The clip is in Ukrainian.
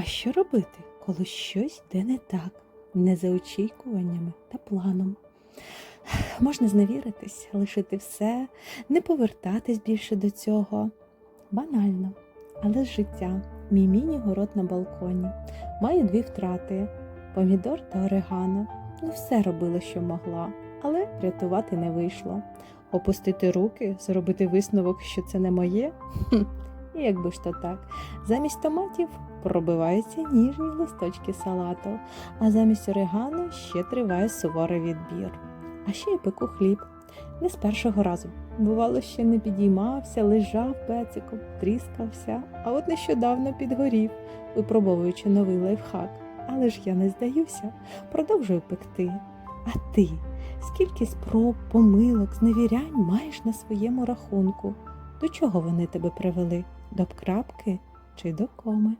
А що робити, коли щось йде не так, не за очікуваннями та планом? Можна зневіритись, лишити все, не повертатись більше до цього. Банально, але з життя. Мій міні-город на балконі. Маю дві втрати помідор та орегано. Ну, все робила, що могла, але врятувати не вийшло. Опустити руки, зробити висновок, що це не моє? Якби ж то так. Замість томатів пробиваються ніжні листочки салату, а замість орегано ще триває суворий відбір. А ще й пеку хліб. Не з першого разу. Бувало, ще не підіймався, лежав пециком, тріскався, а от нещодавно підгорів, випробовуючи новий лайфхак. Але ж я не здаюся, продовжую пекти. А ти скільки спроб, помилок, зневірянь маєш на своєму рахунку? До чого вони тебе привели? До крапки чи до коми?